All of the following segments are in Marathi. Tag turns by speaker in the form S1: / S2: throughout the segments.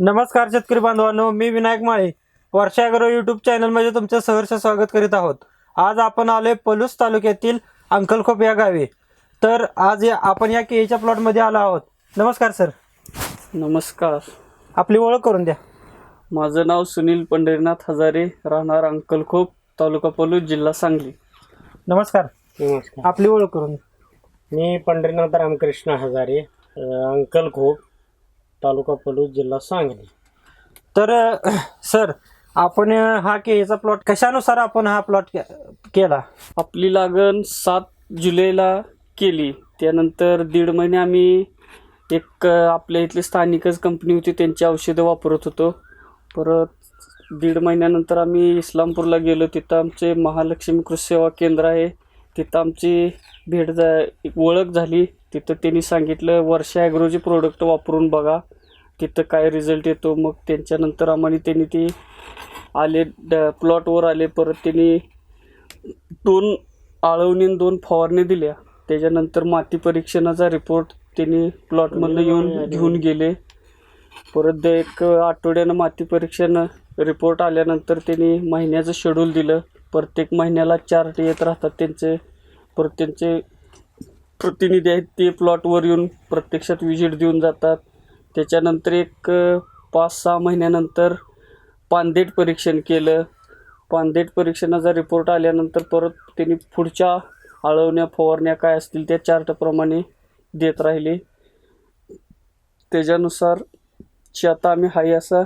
S1: नमस्कार शेतकरी बांधवांनो मी विनायक माळे. वर्षागरो युट्यूब चॅनलमध्ये तुमचं सहर्ष स्वागत करीत आहोत. आज आपण आलोय पलूस तालुक्यातील अंकलखोप या गावी. तर आज या- आपण या केळीच्या प्लॉटमध्ये आलो आहोत. नमस्कार सर.
S2: नमस्कार.
S1: आपली ओळख करून द्या.
S2: माझं नाव सुनील पंढरीनाथ हजारे राहणार अंकलखोप तालुका पलूस जिल्हा सांगली.
S1: नमस्कार.
S3: नमस्कार.
S1: आपली ओळख करून द्या.
S3: मी पंढरीनाथ रामकृष्ण हजारे अ, अंकल खोप तालुका पलूस जिल्हा सांगली.
S1: तर सर आपण हा हा केळीचा प्लॉट कशानुसार आपण हा प्लॉट केला?
S2: आपली लागण सात जुलैला केली. त्यानंतर दीड महिने आम्ही एक आपल्या इथली स्थानिकच कंपनी होती त्यांची औषधं वापरत होतो. परत दीड महिन्यानंतर आम्ही इस्लामपूरला गेलो. तिथं आमचे महालक्ष्मी कृषी सेवा केंद्र आहे. तिथं आमची भेट जा एक ओळख झाली. तिथं त्यांनी सांगितलं वर्षा ॲग्रोचे प्रोडक्ट वापरून बघा. तिथं काय रिझल्ट येतो. मग त्यांच्यानंतर आम्हाला त्यांनी ती आले ड प्लॉटवर आले. परत त्यांनी दोन आळवणी दोन फवारणी दिल्या. त्याच्यानंतर माती परीक्षणाचा रिपोर्ट त्यांनी प्लॉटमधनं येऊन घेऊन गेले. परत एक आठवड्यानं माती परीक्षण रिपोर्ट आल्यानंतर त्यांनी महिन्याचं शेड्यूल दिलं. प्रत्येक महिन्याला चार्ट येत राहतात त्यांचे परत त्यांचे प्रतिनिधी आहेत ते प्लॉटवर येऊन प्रत्यक्षात विजिट देऊन जातात. त्याच्यानंतर एक पाच सहा महिन्यानंतर पानदेट परीक्षण केलं. पानदेट परीक्षणाचा रिपोर्ट आल्यानंतर परत त्यांनी पुढच्या आळवण्या फवारण्या काय असतील त्या चार्टप्रमाणे देत राहिले. त्याच्यानुसार ची आता आम्ही हाय असा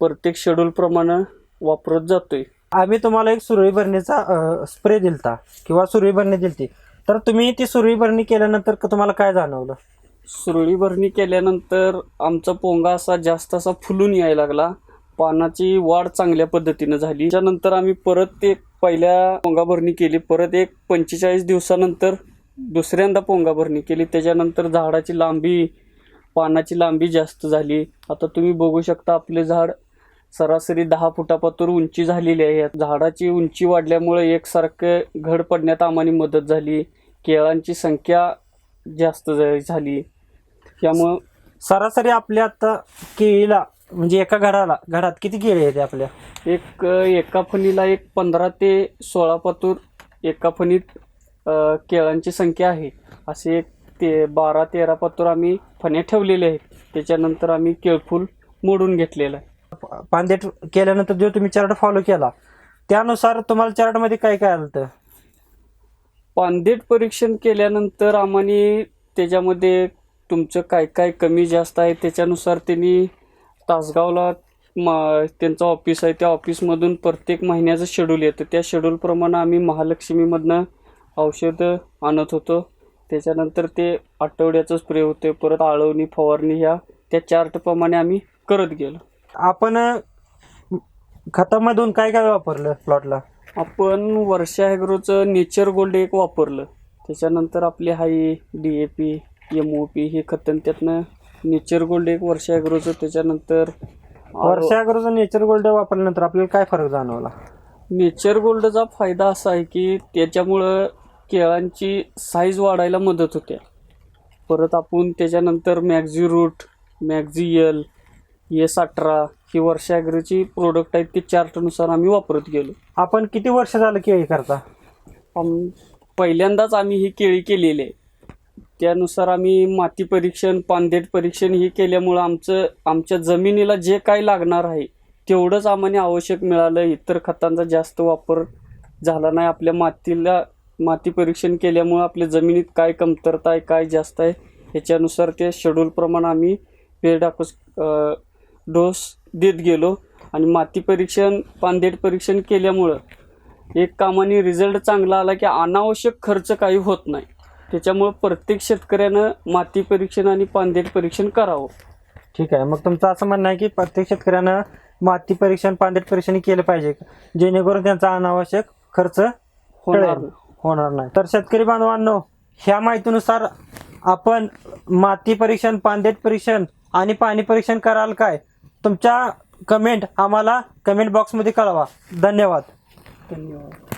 S2: प्रत्येक शेड्यूलप्रमाणे वापरत जातो आहे
S1: आम्ही तुम्हाला एक सुरळी भरणीचा स्प्रे दिलता किंवा सुरळी भरणी दिलती. तर तुम्ही ती सुरळी भरणी केल्यानंतर तुम्हाला काय जाणवलं?
S2: सुरळी भरणी केल्यानंतर आमचा पोंगा असा जास्त असा फुलून यायला लागला. पानाची वाढ चांगल्या पद्धतीनं झाली. त्यानंतर आम्ही परत एक पहिल्या पोंगा भरणी केली. परत एक पंचेचाळीस दिवसानंतर दुसऱ्यांदा पोंगा भरणी केली. त्याच्यानंतर झाडाची लांबी पानाची लांबी जास्त झाली. आता तुम्ही बघू शकता आपले झाड सरासरी दहा फुटापातूर उंची झालेली आहे. झाडाची उंची वाढल्यामुळे एकसारखं घड पडण्यात आम्हाला मदत झाली. केळांची संख्या जास्त झाली. त्यामुळं
S1: सरासरी आपल्या आता केळीला म्हणजे एका घडाला घडात किती केळी येते आपल्या?
S2: एक एका फणीला एक पंधरा ते सोळा पातूर एका फणीत केळांची संख्या आहे. असे एक ते बारा तेरा पातूर आम्ही फण्या ठेवलेले आहेत. त्याच्यानंतर आम्ही केळफूल मोडून घेतलेलं आहे.
S1: पानदेट केल्यानंतर जो तुम्ही चार्ट फॉलो केला त्यानुसार तुम्हाला चार्टमध्ये काय काय आलं होतं?
S2: पानदेट परीक्षण केल्यानंतर आम्हाने त्याच्यामध्ये तुमचं काय काय कमी जास्त आहे त्याच्यानुसार त्यांनी तासगावला मा त्यांचं ऑफिस आहे त्या ऑफिसमधून प्रत्येक महिन्याचं शेड्यूल येतं. त्या शेड्यूलप्रमाणे आम्ही महालक्ष्मीमधनं औषधं आणत होतो. त्याच्यानंतर ते आठवड्याचं स्प्रे होते. परत आळवणी फवारणी ह्या त्या चार्टप्रमाणे आम्ही करत गेलो.
S1: आपण खतामधून काय काय वापरलं प्लॉटला
S2: आपण वर्षा ॲग्रोचं नेचर गोल्ड एक वापरलं. त्याच्यानंतर आपले हाई D A P M O P हे खतं त्यातनं नेचर गोल्ड एक वर्षा ॲग्रोचं त्याच्यानंतर
S1: वर्षागरोजर नेचर गोल्ड वापरल्यानंतर आपल्याला काय फरक जाणवला?
S2: नेचर गोल्डचा फायदा असा आहे की त्याच्यामुळं केळांची साईज वाढायला मदत होते. परत आपण त्याच्यानंतर मॅक्झी रूट मॅक्झी यल एस अठरा ही वर्षा ॲग्रोची प्रोडक्ट आहेत ते चार्टनुसार आम्ही वापरत गेलो.
S1: आपण किती वर्ष झालं केळी करता?
S2: आम पहिल्यांदाच आम्ही ही केळी केलेली आहे. त्यानुसार आम्ही माती परीक्षण पानदेट परीक्षण ही केल्यामुळं आमचं आमच्या जमिनीला जे काय लागणार आहे तेवढंच आम्हाला आवश्यक मिळालं. इतर खतांचा जास्त वापर झाला नाही. आपल्या मातीला माती परीक्षण केल्यामुळं आपल्या जमिनीत काय कमतरता आहे काय जास्त आहे ह्याच्यानुसार ते शेड्यूलप्रमाणे आम्ही पेरडाकूस डोस देत गेलो आणि माती परीक्षण पानदेट परीक्षण केल्यामुळं एक कामाने रिझल्ट चांगला आला की अनावश्यक खर्च काही होत नाही. त्याच्यामुळं प्रत्येक शेतकऱ्यानं माती परीक्षण आणि पानदेट परीक्षण करावं.
S1: ठीक आहे. मग तुमचं असं म्हणणं आहे की प्रत्येक शेतकऱ्यानं माती परीक्षण पांदेट परीक्षण केलं पाहिजे जेणेकरून त्यांचा अनावश्यक खर्च
S2: होणार.
S1: होणार नाही. तर शेतकरी बांधवांनो ह्या माहितीनुसार आपण माती परीक्षण पांदेट परीक्षण आणि पाणी परीक्षण कराल काय? तुमच्या कमेंट आम्हाला कमेंट बॉक्समध्ये कळवा. धन्यवाद.
S2: धन्यवाद.